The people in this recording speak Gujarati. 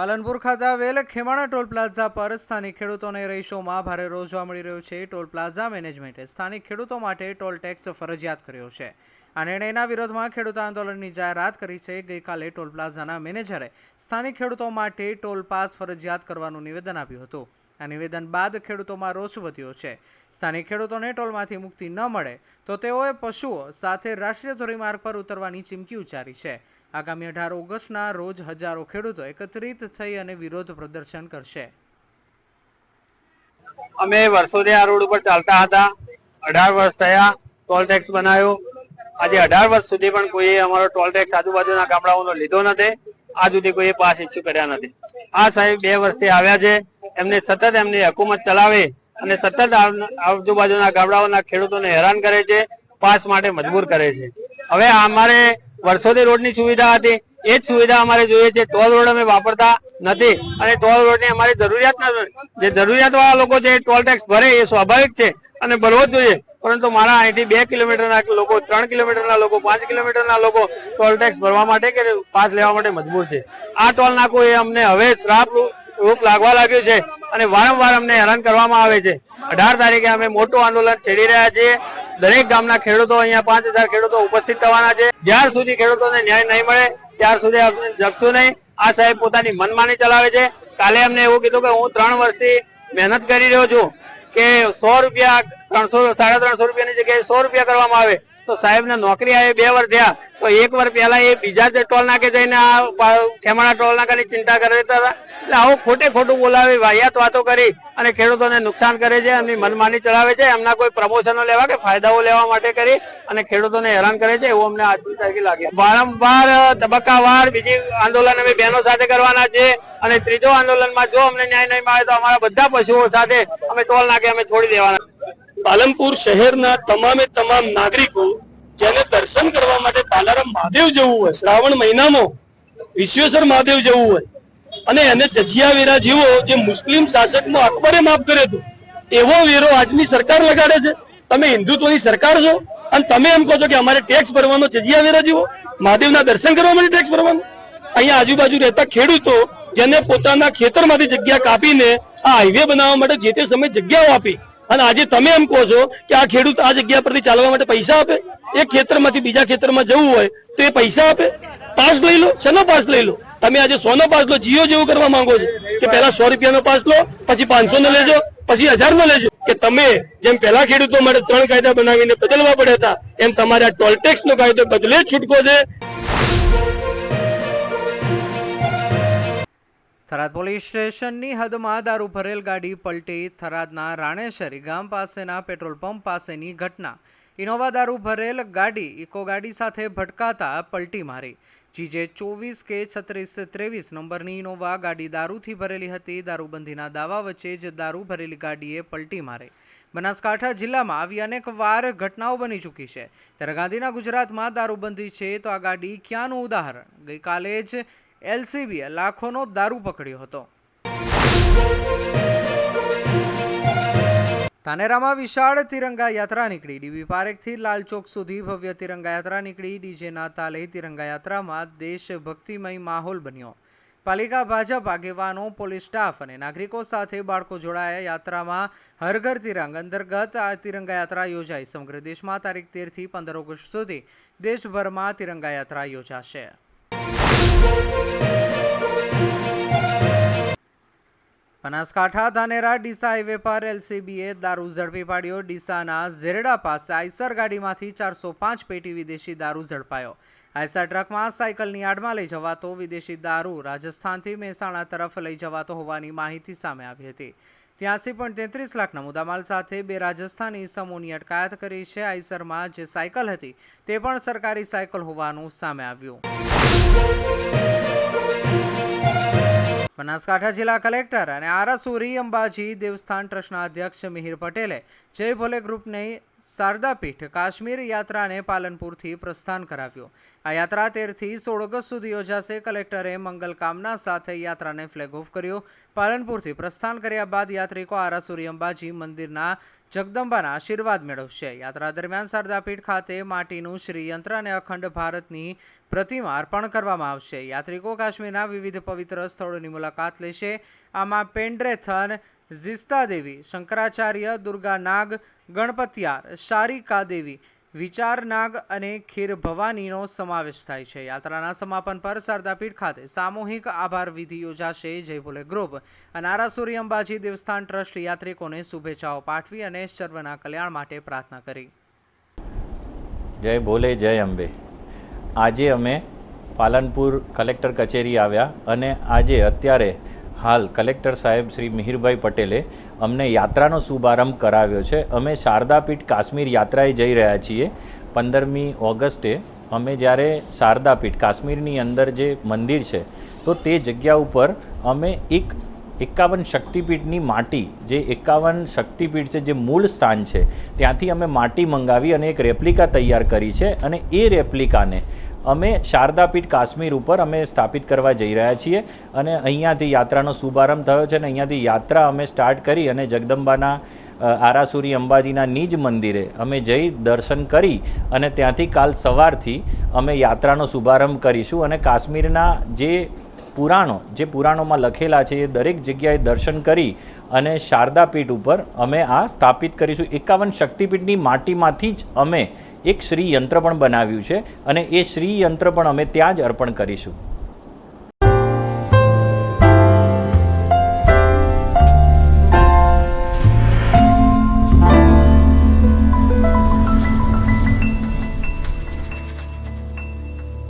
પાલનપુર ખાતે આવેલ ખેમાણા ટોલ પ્લાઝા પર સ્થાનિક ખેડૂતોને રહીશોમાં ભારે રોષ જોવા મળી રહ્યો છે. ટોલ પ્લાઝા મેનેજમેન્ટે સ્થાનિક ખેડૂતો માટે ટોલ ટેક્સ ફરજિયાત કર્યો છે. આ નિર્ણયના વિરોધમાં ખેડૂત આંદોલનની જાહેરાત કરી છે. ગઈકાલે ટોલ પ્લાઝાના મેનેજરે સ્થાનિક ખેડૂતો માટે ટોલ પાસ ફરજિયાત કરવાનું નિવેદન આપ્યું હતું. આ નિવેદન બાદ ખેડૂતોમાં રોષ વધ્યો છે. સ્થાનિક ખેડૂતોને ટોલમાંથી મુક્તિ ન મળે તો તેઓએ પશુઓ સાથે રાષ્ટ્રીય ધોરીમાર્ગ પર ઉતરવાની ચીમકી ઉચ્ચારી છે. આગામી અઢાર ઓગસ્ટના રોજ હજારો ખેડૂતો એકત્રિત થઈ અને વિરોધ પ્રદર્શન કરશે. અમે વર્ષોથી આ રોડ ઉપર ચાલતા હતા. અઢાર વર્ષ થયા ટોલ ટેક્સ બનાવ્યો. આજે અઢાર વર્ષ સુધી પણ કોઈ અમારો ટોલ ટેક્સ આજુબાજુના ગામડાઓનો લીધો નથી. આજ સુધી કોઈ પાસ ઇસ્યુ કર્યા નથી. આ સાહેબ, બે વર્ષથી આવ્યા છે. એમને સતત એમની હકુમત ચલાવે અને સતત આજુબાજુના ગામડાઓના ખેડૂતોને હેરાન કરે છે, પાસ માટે મજબૂર કરે છે. હવે અમારે વર્ષોથી રોડની સુવિધા હતી. એ જ સુવિધા અમારે જોઈએ છે. ટોલ રોડ અમે વાપરતા નથી અને ટોલ રોડની અમારી જરૂરિયાત નથી જે જરૂરિયાત વાળા લોકો છે, ટોલ ટેક્સ ભરે એ સ્વાભાવિક છે અને ભરવો જ જોઈએ. પરંતુ મારા અહીંથી બે કિલોમીટરના લોકો, ત્રણ કિલોમીટરના લોકો, પાંચ કિલોમીટરના લોકો ટોલ ટેક્સ ભરવા માટે કે પાસ લેવા માટે મજબૂર છે. આ ટોલ નાકું એ અમને હવે શ્રાપ રૂ- રૂપ લાગવા લાગ્યું છે અને વારંવાર અમને હેરાન કરવામાં આવે છે. અઢાર તારીખે અમે મોટું આંદોલન છેડી રહ્યા છીએ. દરેક ગામના ખેડૂતો અહીંયા પાંચ હજાર ખેડૂતો ઉપસ્થિત થવાના છે. જ્યાર સુધી ખેડૂતોને ન્યાય નહીં મળે, ત્યાર સુધી અમને જગશું નહીં. આ સાહેબ પોતાની મનમાની ચલાવે છે. કાલે અમને એવું કીધું કે હું ત્રણ વર્ષથી મહેનત કરી રહ્યો છું કે સો રૂપિયા ત્રણસો, સાડા ત્રણસો રૂપિયાની જગ્યાએ સો રૂપિયા કરવામાં આવે. તો સાહેબને નોકરી આવે બે વર્ષ થયા. તો એક વર્ષ પહેલા એ બીજા ટોલ નાકે જઈને આ ખેમાણા ટોલ નાકાની ચિંતા કરતા એટલે આવું ખોટે ખોટું બોલાવી, વાહિયાત વાતો કરી અને ખેડૂતોને નુકસાન કરે છે, એમની મનમાની ચલાવે છે, એમના કોઈ પ્રમોશનો લેવા કે ફાયદાઓ લેવા માટે કરી અને ખેડૂતોને હેરાન કરે છે, એવું અમને આજની તારીખે લાગે વારંવાર તબક્કાવાર બીજી આંદોલન અમે બહેનો સાથે કરવાના છે અને ત્રીજો આંદોલનમાં જો અમને ન્યાય નહીં મળે તો અમારા બધા પશુઓ સાથે અમે ટોલ નાકે અમે છોડી દેવાના. પાલનપુર શહેરના તમામે તમામ નાગરિકો જેને દર્શન કરવા માટે પાલારામ મહાદેવ જવું હોય, શ્રાવણ મહિનામાં વિશ્વેશ્વર મહાદેવ જવું હોય, અને એને જજિયા વેરા જેવો જે મુસ્લિમ શાસકનો અકબરે માફ કર્યો હતો, એવો વેરો આજની સરકાર લગાડે છે. તમે હિન્દુત્વની સરકાર છો અને તમે એમ કહો છો કે અમારે ટેક્સ ભરવાનો જજિયા વેરા જેવો, મહાદેવના દર્શન કરવા માટે ટેક્સ ભરવાનો? અહીંયા આજુબાજુ રહેતા ખેડૂતો જેને પોતાના ખેતરમાંથી જગ્યા કાપીને આ હાઈવે બનાવવા માટે જે તે સમયે જગ્યાઓ આપી અને આજે તમે એમ કહો છો કે આ ખેડૂત આ જગ્યા પરથી ચાલવા માટે પૈસા આપે? એક ખેતરમાંથી બીજા ખેતરમાં જવું હોય તો એ પૈસા આપે? પાસ લઈ લો. શેનો પાસ લઈ લો? તમે આજે સોનો પાસ લો, જીઓ જેવું કરવા માંગો છો કે પહેલા સો રૂપિયાનો પાસ લો, પછી પાંચસો નો લેજો, પછી હજાર નો લેજો. કે તમે જેમ પહેલા ખેડૂતો માટે ત્રણ કાયદા બનાવીને બદલવા પડ્યા હતા, એમ તમારે આ ટોલ ટેક્સ નો કાયદો બદલે છૂટકો છે. થરાદ પોલીસ સ્ટેશનની હદમાં દારૂ ભરેલ ગાડી પલટી થરાદના રાણેશરી ગામ પાસેના પેટ્રોલ પંપ પાસેની ઘટના. ઇનોવા દારૂ ભરેલ ગાડી ઇકો ગાડી સાથે ભટકાતા પલટી મારી. જીજે ચોવીસ કે છત્રીસ ત્રેવીસ નંબરની ઇનોવા ગાડી દારૂથી ભરેલી હતી. દારૂબંધીના દાવા વચ્ચે જ દારૂ ભરેલી ગાડીએ પલટી મારી. બનાસકાંઠા જિલ્લામાં આવી અનેક વાર ઘટનાઓ બની ચૂકી છે. ત્યારે ગાંધીના ગુજરાતમાં દારૂબંધી છે તો આ ગાડી ક્યાંનું ઉદાહરણ? ગઈકાલે જ એલસીબીએ લાખોનો દારૂ પકડ્યો હતો. ધાનેરામાં વિશાળ તિરંગા યાત્રા નીકળી. ડીબી પારેખથી લાલચોક સુધી ભવ્ય તિરંગા યાત્રા નીકળી. ડીજેના તાલે તિરંગા યાત્રામાં દેશભક્તિમય માહોલ બન્યો. પાલિકા ભાજપ આગેવાનો, પોલીસ સ્ટાફ અને નાગરિકો સાથે બાળકો જોડાયા. યાત્રામાં હર ઘર તિરંગ અંતર્ગત આ તિરંગા યાત્રા યોજાઈ. સમગ્ર દેશમાં તારીખ તેરથી પંદર ઓગસ્ટ સુધી દેશભરમાં તિરંગા યાત્રા યોજાશે. Thank you. Banaskantha, Dhanera, Deesa highway પર એલસીબીએ દારૂ ઝડપી પાડ્યો. ડીસાના ઝેરડા પાસે આઈસર ગાડીમાંથી ચારસો પાંચ પેટી વિદેશી દારૂ ઝડપાયો. આઈસર ટ્રકમાં સાયકલની આડમાં લઈ જવાતો વિદેશી દારૂ રાજસ્થાનથી મહેસાણા તરફ લઈ જવાતો હોવાની માહિતી સામે આવી હતી. ત્યાંસી પણ તેત્રીસ લાખના મુદ્દામાલ સાથે બે રાજસ્થાની સમૂહની અટકાયત કરી છે. આઈસરમાં જે સાયકલ હતી તે પણ સરકારી સાયકલ હોવાનું સામે આવ્યું. બનાસકાંઠા જિલ્લા કલેક્ટર અને આરાસુરી અંબાજી દેવસ્થાન ટ્રસ્ટના અધ્યક્ષ મિહિર પટેલે જય ભોલે ગ્રુપને શારદાપીઠ કાશ્મીર યાત્રાને પાલનપુરથી પ્રસ્થાન કરાવ્યું. આ યાત્રા તેરથી સોળ ઓગસ્ટ સુધી યોજાશે. કલેક્ટરે મંગલકામના સાથે યાત્રાને ફ્લેગ ઓફ કર્યો. પાલનપુરથી પ્રસ્થાન કર્યા બાદ યાત્રિકો આરાસુરી અંબાજી મંદિરના જગદંબાના આશીર્વાદ મેળવશે. યાત્રા દરમિયાન શારદાપીઠ ખાતે માટીનું શ્રીયંત્ર અને અખંડ ભારતની પ્રતિમા અર્પણ કરવામાં આવશે. યાત્રિકો કાશ્મીરના વિવિધ પવિત્ર સ્થળોની મુલાકાત લેશે. આમાં પેન્ડ્રેથન ઝિસ્તા દેવી શંકરાચાર્ય, દુર્ગા નાગ, ગણપતિયાર શારિકા દેવી વિચાર નાગ અને ખીર ભવાનીનો સમાવેશ થાય છે. યાત્રાના સમાપન પર શારદાપીઠ ખાતે સામૂહિક આભાર વિધિ યોજાશે જય ભોલે ગ્રુપ અનારાસુરી અંબાજી દેવસ્થાન ટ્રસ્ટ યાત્રિકોને શુભેચ્છાઓ પાઠવી અને સર્વના કલ્યાણ માટે પ્રાર્થના કરી. જય ભોલે, જય અંબે. આજે અમે પાલનપુર કલેક્ટર કચેરી આવ્યા અને આજે અત્યારે હાલ કલેક્ટર સાહેબ શ્રી મિહિરભાઈ પટેલે અમને યાત્રાનો શુભારંભ કરાવ્યો છે. અમે શારદાપીઠ કાશ્મીર યાત્રાએ જઈ રહ્યા છીએ. પંદરમી ઓગસ્ટે અમે જ્યારે શારદાપીઠ કાશ્મીરની અંદર જે મંદિર છે, તો તે જગ્યા ઉપર અમે એક એકાવન શક્તિપીઠની માટી, જે એકાવન શક્તિપીઠ છે, જે મૂળ સ્થાન છે, ત્યાંથી અમે માટી મંગાવી અને એક રેપ્લિકા તૈયાર કરી છે અને એ રેપ્લિકાને અમે શારદાપીઠ કાશ્મીર ઉપર અમે સ્થાપિત કરવા જઈ રહ્યા છીએ અને અહીંયાથી યાત્રાનો શુભારંભ થયો છે અને અહીંયાથી યાત્રા અમે સ્ટાર્ટ કરી અને જગદંબાના આરાસુરી અંબાજીના નિજ મંદિરે અમે જઈ દર્શન કરી અને ત્યાંથી કાલ સવારથી અમે યાત્રાનો શુભારંભ કરીશું અને કાશ્મીરના જે પુરાણો, જે પુરાણોમાં લખેલા છે, એ દરેક જગ્યાએ દર્શન કરી અને શારદાપીઠ ઉપર અમે આ સ્થાપિત કરીશું. એકાવન શક્તિપીઠની માટીમાંથી જ અમે એક શ્રી યંત્ર પણ બનાવ્યું છે અને એ શ્રી યંત્ર પણ અમે ત્યાં જ અર્પણ કરીશું.